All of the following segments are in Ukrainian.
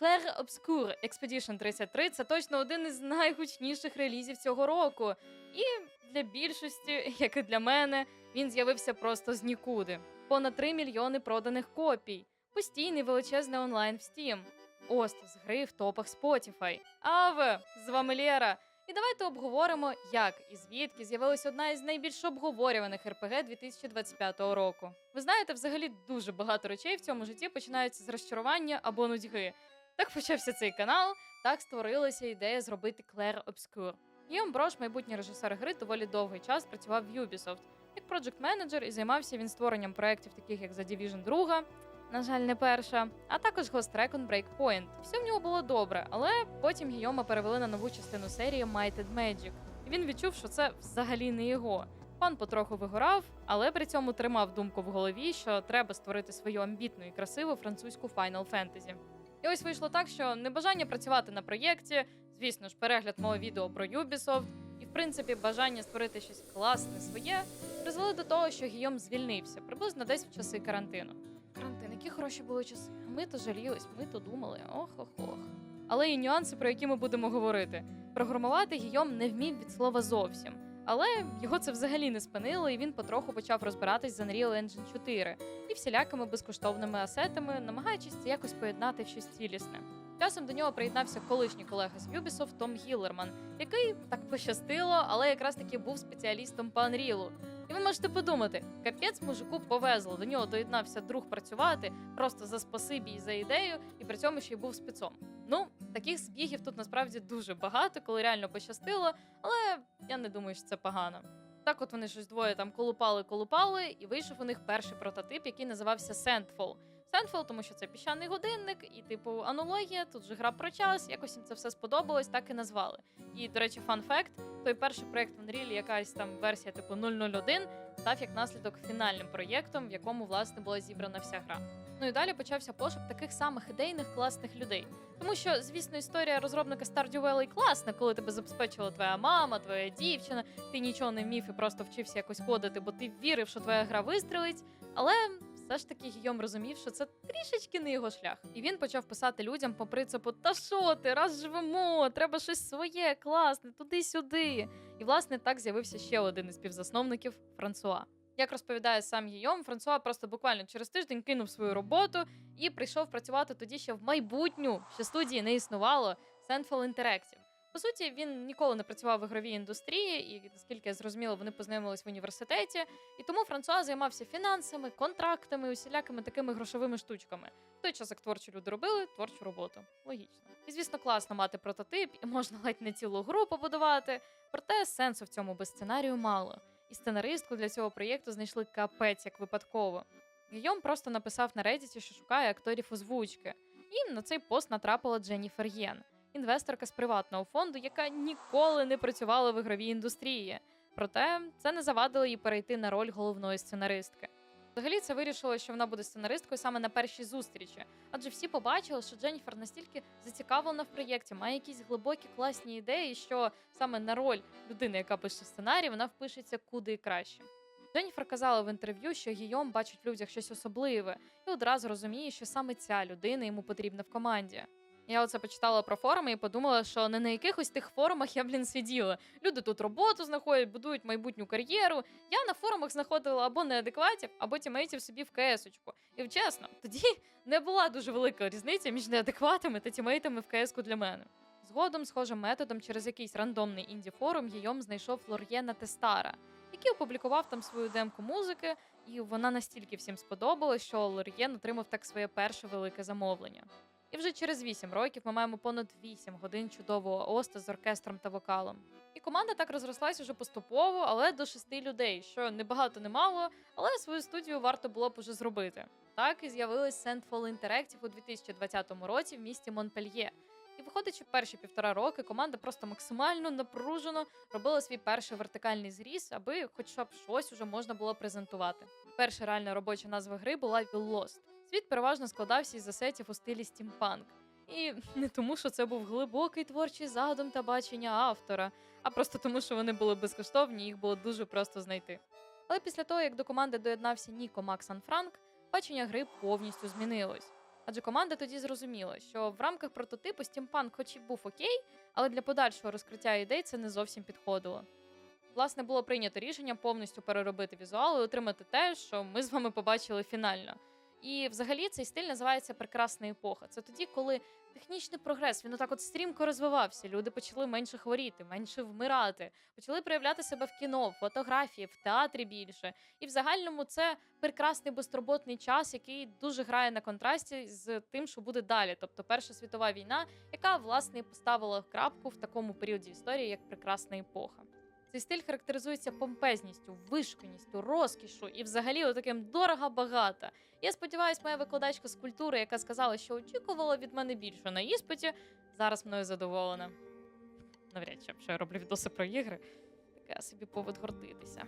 Clair Obscure Expedition 33 це точно один із найгучніших релізів цього року. І для більшості, як і для мене, він з'явився просто з нікуди. Понад 3 мільйони проданих копій, постійний величезний онлайн в Steam, Ост з гри в топах Spotify. Аве, з вами Лєра. І давайте обговоримо, як і звідки з'явилась одна із найбільш обговорюваних РПГ 2025 року. Ви знаєте, взагалі дуже багато речей в цьому житті починаються з розчарування або нудьги. Так почався цей канал, так створилася ідея зробити Clair Obscure. Гіом Брош, майбутній режисер гри, доволі довгий час працював в Ubisoft як проджект менеджер і займався він створенням проєктів, таких як The Division 2, на жаль, не перша, а також Ghost Recon Breakpoint. Все в нього було добре, але потім Гійома перевели на нову частину серії Mighted Magic. І він відчув, що це взагалі не його. Пан потроху вигорав, але при цьому тримав думку в голові, що треба створити свою амбітну і красиву французьку Final Fantasy. І ось вийшло так, що небажання працювати на проєкті, звісно ж, перегляд мого відео про Ubisoft, і в принципі бажання створити щось класне своє, призвели до того, що Гійом звільнився приблизно десь в часи карантину. Карантин, які хороші були часи. Ми то жалілись, ми то думали, ох ох ох. Але є нюанси, про які ми будемо говорити. Програмувати Гійом не вмів від слова зовсім. Але його це взагалі не спинило, і він потроху почав розбиратись з Unreal Engine 4 і всілякими безкоштовними асетами, намагаючись це якось поєднати в щось цілісне. Часом до нього приєднався колишній колега з Ubisoft Том Гіллерман, який так пощастило, але якраз таки був спеціалістом по Unreal. Ви можете подумати, капець мужику повезло. До нього доєднався друг працювати просто за спасибі і за ідею, і при цьому ще й був спецом. Ну, таких збігів тут насправді дуже багато, коли реально пощастило, але я не думаю, що це погано. Так, от вони щось двоє там колупали, колупали, і вийшов у них перший прототип, який називався Sandfall. Sandfall, тому що це піщаний годинник, і типу аналогія, тут же гра про час, якось їм це все сподобалось, так і назвали. І, до речі, фан факт: той перший проєкт в Unreal, якась там версія типу 001, став як наслідок фінальним проєктом, в якому власне була зібрана вся гра. Ну і далі почався пошук таких самих ідейних класних людей. Тому що, звісно, історія розробника Stardew Valley класна, коли тебе забезпечила твоя мама, твоя дівчина, ти нічого не вмів і просто вчився якось кодити, бо ти вірив, що твоя гра вистрелить. Але все ж таки Гійом розумів, що це трішечки не його шлях. І він почав писати людям по принципу: Та що ти, раз живемо, треба щось своє, класне, туди-сюди. І власне так з'явився ще один із співзасновників Франсуа. Як розповідає сам Гійом, Франсуа просто буквально через тиждень кинув свою роботу і прийшов працювати тоді ще в майбутню, що студії не існувало Sandfall Interactive. По суті, він ніколи не працював в ігровій індустрії, і наскільки я зрозуміла, вони познайомились в університеті. І тому Франсуа займався фінансами, контрактами, усілякими такими грошовими штучками. В той час, як творчі люди робили творчу роботу. Логічно. І звісно, класно мати прототип, і можна ледь не цілу гру побудувати. Проте сенсу в цьому без сценарію мало. І сценаристку для цього проєкту знайшли капець як випадково. Гійом просто написав на Reddit, що шукає акторів озвучки. І на цей пост натрапила Дженніфер Єн, інвесторка з приватного фонду, яка ніколи не працювала в ігровій індустрії. Проте це не завадило їй перейти на роль головної сценаристки. Взагалі це вирішило, що вона буде сценаристкою саме на першій зустрічі, адже всі побачили, що Дженніфер настільки зацікавлена в проєкті, має якісь глибокі класні ідеї, що саме на роль людини, яка пише сценарій, вона впишеться куди краще. Дженніфер казала в інтерв'ю, що Гійом бачить в людях щось особливе і одразу розуміє, що саме ця людина йому потрібна в команді. Я оце почитала про форуми і подумала, що не на якихось тих форумах я, блін, сиділа. Люди тут роботу знаходять, будують майбутню кар'єру. Я на форумах знаходила або неадекватів, або тімейтів собі в КС-очку. І чесно, тоді не була дуже велика різниця між неадекватами та тімейтами в КС-ку для мене. Згодом, схожим методом, через якийсь рандомний інді форум Гійом знайшов Флор'єна Тестара, який опублікував там свою демку музики, і вона настільки всім сподобалась, що Лор'єн отримав так своє перше велике замовлення. І вже через 8 років ми маємо понад 8 годин чудового оста з оркестром та вокалом. І команда так розрослась уже поступово, але до шести людей, що не багато не мало, але свою студію варто було б уже зробити. Так і з'явилась Sandfall Interactive у 2020 році в місті Монпельє. І виходячи перші півтора роки, команда просто максимально напружено робила свій перший вертикальний зріз, аби хоча б щось уже можна було презентувати. Перша реальна робоча назва гри була Will Lost. Світ переважно складався із асетів у стилі стімпанк. І не тому, що це був глибокий творчий задум та бачення автора, а просто тому, що вони були безкоштовні, їх було дуже просто знайти. Але після того, як до команди доєднався Ніко Максан Франк, бачення гри повністю змінилось. Адже команда тоді зрозуміла, що в рамках прототипу стімпанк хоч і був окей, але для подальшого розкриття ідей це не зовсім підходило. Власне, було прийнято рішення повністю переробити візуал і отримати те, що ми з вами побачили фінально. І взагалі цей стиль називається прекрасна епоха. Це тоді, коли технічний прогрес він отак от стрімко розвивався. Люди почали менше хворіти, менше вмирати, почали проявляти себе в кіно, в фотографії, в театрі більше. І в загальному це прекрасний безтурботний час, який дуже грає на контрасті з тим, що буде далі. Тобто Перша світова війна, яка власне поставила крапку в такому періоді історії, як прекрасна епоха. Цей стиль характеризується помпезністю, вишуканістю, розкішу і взагалі отаким дорого багато. Я сподіваюся, моя викладачка з культури, яка сказала, що очікувала від мене більше на іспиті, зараз мною задоволена. Навряд чи, що я роблю відоси про ігри, таке собі повод гордитися.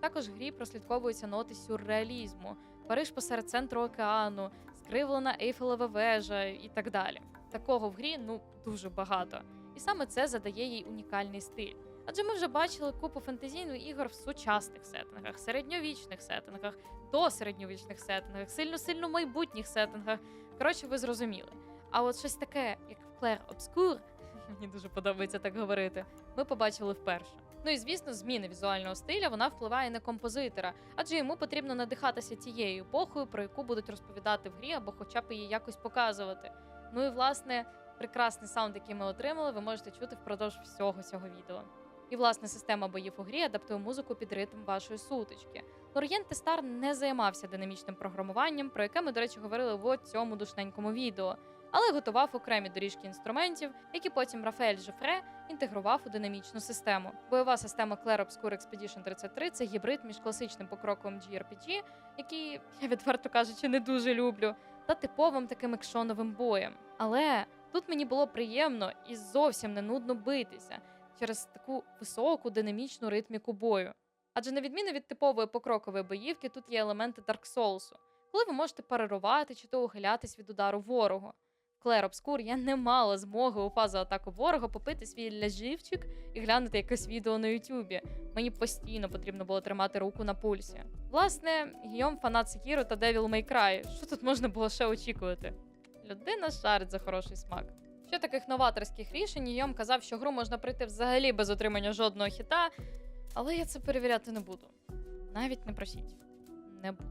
Також в грі прослідковуються ноти сюрреалізму, Париж посеред центру океану, скривлена Ейфелева вежа і так далі. Такого в грі ну дуже багато. І саме це задає їй унікальний стиль. Адже ми вже бачили купу фентезійних ігор в сучасних сеттингах, середньовічних сеттингах, досередньовічних сеттингах, сильно-сильно майбутніх сеттингах. Коротше, ви зрозуміли. А от щось таке, як Clair Obscur, мені дуже подобається так говорити, ми побачили вперше. Ну і звісно, зміни візуального стиля вона впливає на композитора, адже йому потрібно надихатися тією епохою, про яку будуть розповідати в грі, або хоча б її якось показувати. Ну і власне прекрасний саунд, який ми отримали, ви можете чути впродовж всього цього відео. І власне система боїв у грі адаптує музику під ритм вашої сутички. Лор'єн Тестар не займався динамічним програмуванням, про яке ми, до речі, говорили в цьому душненькому відео, але готував окремі доріжки інструментів, які потім Рафаель Жефре інтегрував у динамічну систему. Бойова система Clair Obscur Expedition 33 це гібрид між класичним покроковим GRPG, який я відверто кажучи не дуже люблю, та типовим таким екшоновим боєм. Але тут мені було приємно і зовсім не нудно битися через таку високу динамічну ритміку бою. Адже на відміну від типової покрокової боївки, тут є елементи Dark Souls, коли ви можете парирувати чи то ухилятись від удару ворогу. Clair Obscur я не мала змоги у фазу атаку ворога попити свій ляжівчик і глянути якесь відео на Ютубі. Мені постійно потрібно було тримати руку на пульсі. Власне, Гійом фанат Sekiro та Devil May Cry. Що тут можна було ще очікувати? Людина шарить за хороший смак. Що таких новаторських рішень і Йом казав, що гру можна пройти взагалі без отримання жодного хіта, але я це перевіряти не буду. Навіть не просіть. Не буду.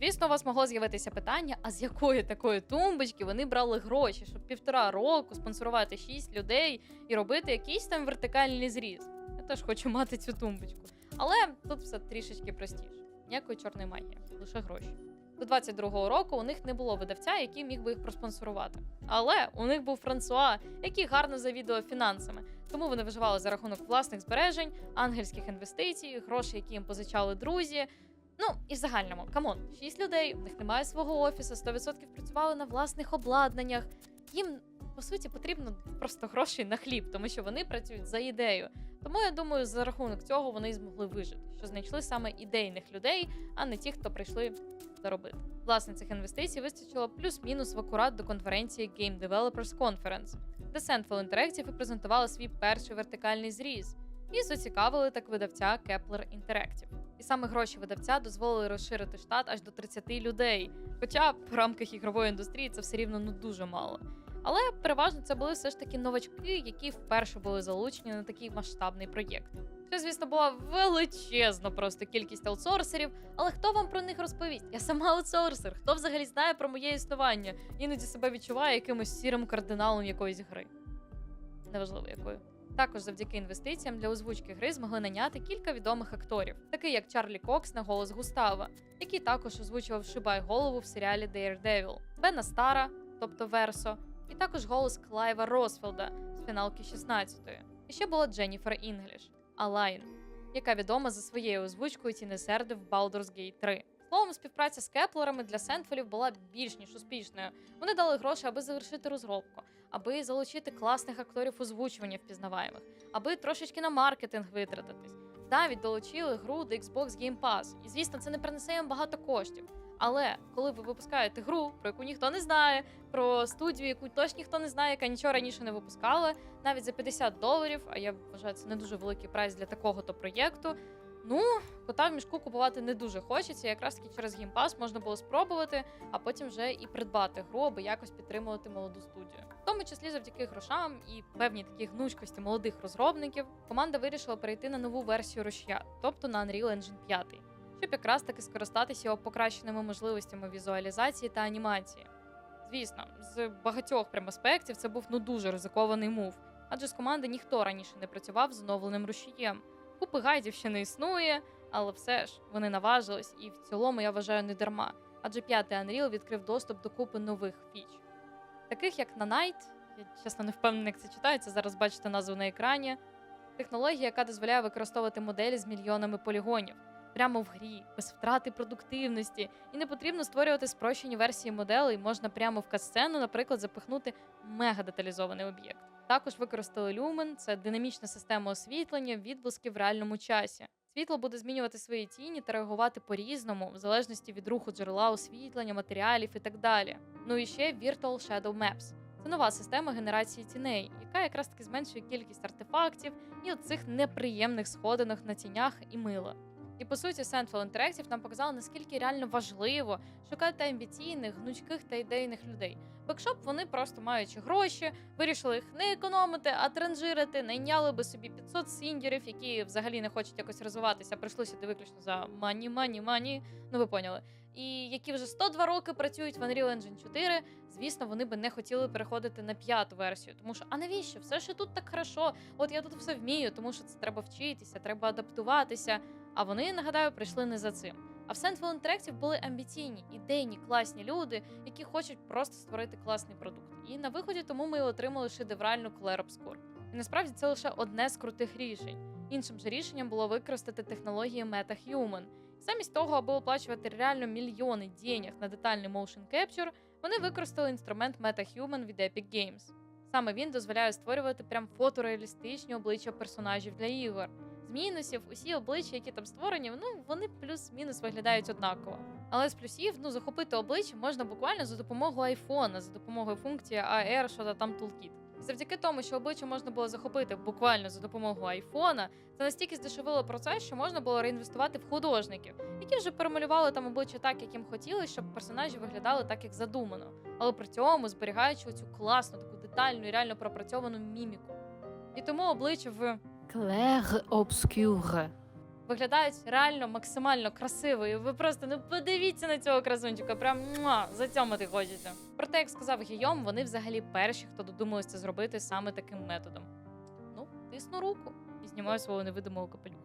Звісно, у вас могло з'явитися питання, а з якої такої тумбочки вони брали гроші, щоб півтора року спонсорувати шість людей і робити якийсь там вертикальний зріз. Я теж хочу мати цю тумбочку. Але тут все трішечки простіше. Ніякої чорної магії, лише гроші. До 22-го року у них не було видавця, який міг би їх проспонсорувати. Але у них був Франсуа, який гарно завідував фінансами. Тому вони виживали за рахунок власних збережень, ангельських інвестицій, грошей, які їм позичали друзі. Ну і в загальному, камон, шість людей, в них немає свого офісу, 100% працювали на власних обладнаннях. Їм по суті потрібно просто гроші на хліб, тому що вони працюють за ідею. Тому я думаю, за рахунок цього вони змогли вижити, що знайшли саме ідейних людей, а не ті, хто прийшли заробити. Власне, цих інвестицій вистачило плюс-мінус в акурат до конференції Game Developers Conference, де Sandful Interactive презентували свій перший вертикальний зріз і зацікавили так видавця Kepler Interactive. І саме гроші видавця дозволили розширити штат аж до 30 людей. Хоча в рамках ігрової індустрії це все рівно ну дуже мало. Але переважно це були все ж таки новачки, які вперше були залучені на такий масштабний проєкт. Це, звісно, була величезна просто кількість аутсорсерів, але хто вам про них розповість? Я сама аутсорсер. Хто взагалі знає про моє існування? Іноді себе відчуває якимось сірим кардиналом якоїсь гри. Неважливо якою. Також завдяки інвестиціям для озвучки гри змогли наняти кілька відомих акторів, такий як Чарлі Кокс на голос Густава, який також озвучував Шибай голову в серіалі Daredevil, Бена Стара, тобто Версо, і також голос Клайва Росфілда з фіналки 16-ї. І ще була Дженніфер Інгліш, Алайн, яка відома за своєю озвучкою Тінесерди в Baldur's Gate 3. Словом, співпраця з кеплерами для Сентфолів була більш ніж успішною. Вони дали гроші, аби завершити розробку, аби залучити класних акторів озвучування впізнаваємих, аби трошечки на маркетинг витратитись. Навіть долучили гру до Xbox Game Pass. І звісно, це не принесе їм багато коштів. Але коли ви випускаєте гру, про яку ніхто не знає, про студію, яку точно ніхто не знає, яка нічого раніше не випускала, навіть за 50 доларів, а я вважаю, це не дуже великий прайс для такого то проєкту. Ну, кота в мішку купувати не дуже хочеться. Якраз таки через геймпас можна було спробувати, а потім вже і придбати гру, аби якось підтримувати молоду студію. В тому числі завдяки грошам і певній такій гнучкості молодих розробників, команда вирішила перейти на нову версію рушія, тобто на Unreal Engine 5, щоб якраз таки скористатися його покращеними можливостями візуалізації та анімації. Звісно, з багатьох прям аспектів це був ну дуже ризикований мув, адже з команди ніхто раніше не працював з оновленим рушієм. Купи гайдів ще не існує, але все ж вони наважились, і в цілому я вважаю не дарма. Адже п'ятий Unreal відкрив доступ до купи нових фіч, таких як Nanite, я чесно не впевнена, як це читається. Зараз бачите назву на екрані. Технологія, яка дозволяє використовувати моделі з мільйонами полігонів прямо в грі, без втрати продуктивності, і не потрібно створювати спрощені версії моделей. Можна прямо в катсцену, наприклад, запихнути мега деталізований об'єкт. Також використали Lumen – це динамічна система освітлення, відблиски в реальному часі. Світло буде змінювати свої тіні та реагувати по-різному, в залежності від руху джерела освітлення, матеріалів і так далі. Ну і ще Virtual Shadow Maps. Це нова система генерації тіней, яка якраз таки зменшує кількість артефактів і оцих неприємних сходинок на тінях і мила. І по суті, Central Interactive нам показали, наскільки реально важливо шукати амбіційних, гнучких та ідейних людей. Бекшоп вони просто маючи гроші, вирішили їх не економити, а транжирити, найняли би собі 500 сіндерів, які взагалі не хочуть якось розвиватися, прийшли сюди виключно за мані, мані, мані. Ну ви поняли. І які вже 102 роки працюють в Unreal Engine 4, звісно, вони би не хотіли переходити на п'яту версію. Тому що, а навіщо? Все ще тут так хорошо. От я тут все вмію, тому що це треба вчитися, треба адаптуватися. А вони, нагадаю, прийшли не за цим. А в Central Interactive були амбіційні, ідейні, класні люди, які хочуть просто створити класний продукт. І на виході тому ми отримали шедевральну Clair Obscur. І насправді це лише одне з крутих рішень. Іншим же рішенням було використати технології MetaHuman. Замість того, аби оплачувати реально мільйони денег на детальний motion capture, вони використали інструмент MetaHuman від Epic Games. Саме він дозволяє створювати прям фотореалістичні обличчя персонажів для ігор. Мінусів усі обличчя, які там створені, ну вони плюс-мінус виглядають однаково. Але з плюсів, ну захопити обличчя можна буквально за допомогою айфона, за допомогою функції AR, що там Toolkit. Завдяки тому, що обличчя можна було захопити буквально за допомогою айфона, це настільки здешевило процес, що можна було реінвестувати в художників, які вже перемалювали там обличчя так, як їм хотілося, щоб персонажі виглядали так, як задумано, але при цьому зберігаючи цю класну, таку детальну і реально пропрацьовану міміку. І тому обличчя в Clair Obscure. виглядають реально максимально красиво. І ви просто ну подивіться на цього красунчика, прям муа, затьомати хочеться. Проте, як сказав Гійом, вони взагалі перші, хто додумалися зробити саме таким методом. Ну, тисну руку і знімаю свого невидимого капелюха.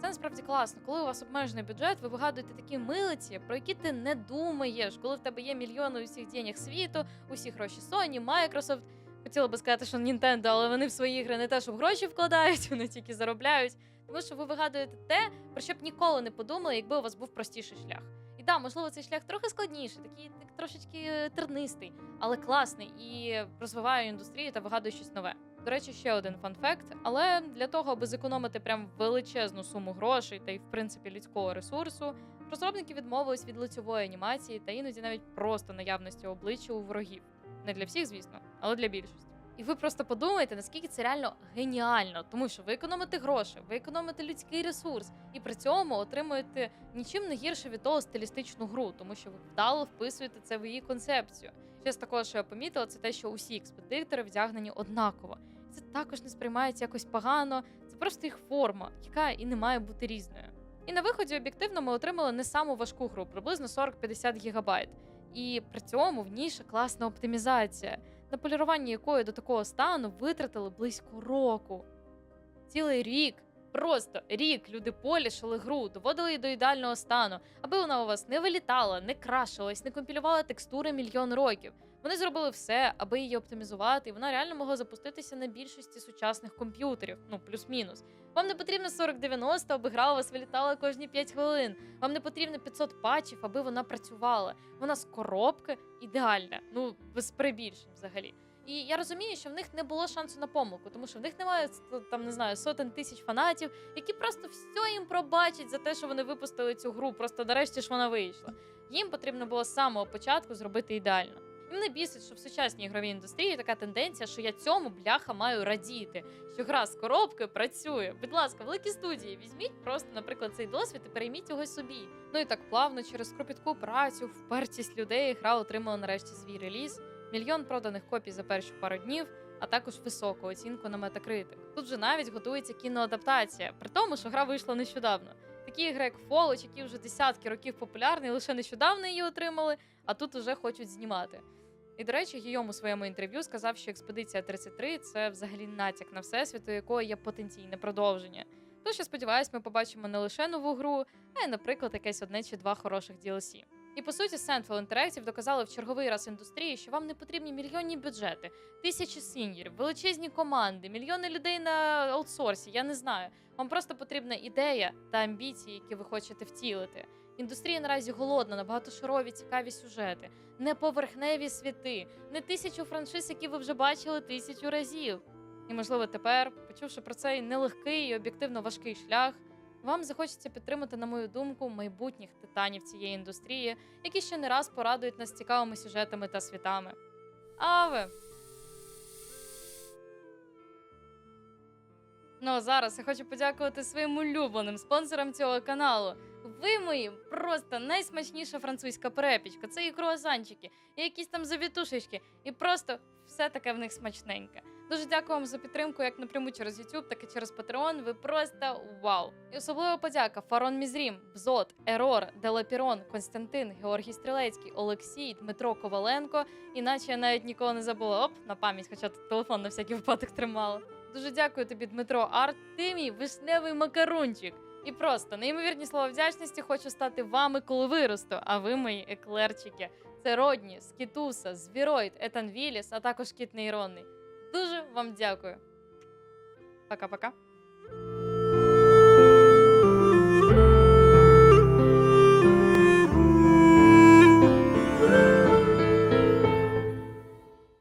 Це насправді класно. Коли у вас обмежений бюджет, ви вигадуєте такі милиці, про які ти не думаєш, коли в тебе є мільйони усіх денег світу, усі гроші Sony, Microsoft. Хотіла би сказати, що Nintendo, але вони в свої ігри не те, щоб гроші вкладають, вони тільки заробляють. Тому що ви вигадуєте те, про що б ніколи не подумали, якби у вас був простіший шлях. І да, можливо, цей шлях трохи складніший, такий так, трошечки е, тернистий, але класний і розвиває індустрію та вигадує щось нове. До речі, ще один фан-факт. Але для того, аби зекономити прям величезну суму грошей та й в принципі людського ресурсу, розробники відмовились від лицьової анімації та іноді навіть просто наявності обличчя у ворогів. Не для всіх, звісно, але для більшості. І ви просто подумайте, наскільки це реально геніально, тому що ви економите гроші, ви економите людський ресурс, і при цьому отримуєте нічим не гірше від того стилістичну гру, тому що ви вдало вписуєте це в її концепцію. Ще з такого, що я помітила, це те, що усі експедитори вдягнені однаково. Це також не сприймається якось погано, це просто їх форма, яка і не має бути різною. І на виході об'єктивно ми отримали не саму важку гру, приблизно 40-50 гігабайт. І при цьому в ній ще класна оптимізація, на полірування якої до такого стану витратили близько року. Цілий рік, просто рік люди полішили гру, доводили її до ідеального стану, аби вона у вас не вилітала, не крашилась, не компілювала текстури мільйон років. Вони зробили все, аби її оптимізувати, і вона реально могла запуститися на більшості сучасних комп'ютерів, ну плюс-мінус. Вам не потрібно 4090, аби гра у вас вилітала кожні 5 хвилин. Вам не потрібно 500 патчів, аби вона працювала. Вона з коробки ідеальна, ну без перебільшень взагалі. І я розумію, що в них не було шансу на помилку, тому що в них немає там не знаю сотень тисяч фанатів, які просто все їм пробачать за те, що вони випустили цю гру. Просто нарешті ж вона вийшла. Їм потрібно було з самого початку зробити ідеально. Мене бісить, що в сучасній ігровій індустрії така тенденція, що я цьому бляха маю радіти, що гра з коробки працює. Будь ласка, великі студії, візьміть просто, наприклад, цей досвід і перейміть його собі. Ну і так плавно, через кропітку працю, впертість людей, гра отримала нарешті свій реліз, мільйон проданих копій за перші пару днів, а також високу оцінку на Metacritic. Тут же навіть готується кіноадаптація, при тому, що гра вийшла нещодавно. Такі ігри, як Fallout, які вже десятки років популярні, лише нещодавно її отримали, а тут уже хочуть знімати. І, до речі, Гійом у своєму інтерв'ю сказав, що експедиція 33 це взагалі натяк на всесвіт, у якої є потенційне продовження. Тож я сподіваюся, ми побачимо не лише нову гру, а й, наприклад, якесь одне чи два хороших DLC. І по суті, Sandfall Interactive доказали в черговий раз індустрії, що вам не потрібні мільйонні бюджети, тисячі сіньорів, величезні команди, мільйони людей на аутсорсі. Я не знаю. Вам просто потрібна ідея та амбіції, які ви хочете втілити. Індустрія наразі голодна на багатошарові цікаві сюжети, не поверхневі світи, не тисячу франшиз, які ви вже бачили тисячу разів. І можливо тепер, почувши про цей нелегкий і об'єктивно важкий шлях, вам захочеться підтримати, на мою думку, майбутніх титанів цієї індустрії, які ще не раз порадують нас цікавими сюжетами та світами. А ви? Ну а зараз я хочу подякувати своїм улюбленим спонсорам цього каналу. Ви мої просто найсмачніша французька перепічка. Це і круасанчики, і якісь там завітушечки, і просто все таке в них смачненьке. Дуже дякую вам за підтримку, як напряму через YouTube, так і через Patreon. Ви просто вау! І особлива подяка Фарон Мізрім, Бзот, Ерор, Делапірон, Константин, Георгій Стрілецький, Олексій, Дмитро Коваленко. Іначе я навіть нікого не забула. Оп, на пам'ять, хоча тут телефон на всякий випадок тримала. Дуже дякую тобі, Дмитро Арт. Ти мій вишневий макарунчик. І просто неймовірні слова вдячності хочу стати вами, коли виросту. А ви мої еклерчики. Це Родні, Скітуса, Звіроїд, Етан Віліс, а також Кіт Нейронний. Дуже вам дякую. Пока-пока.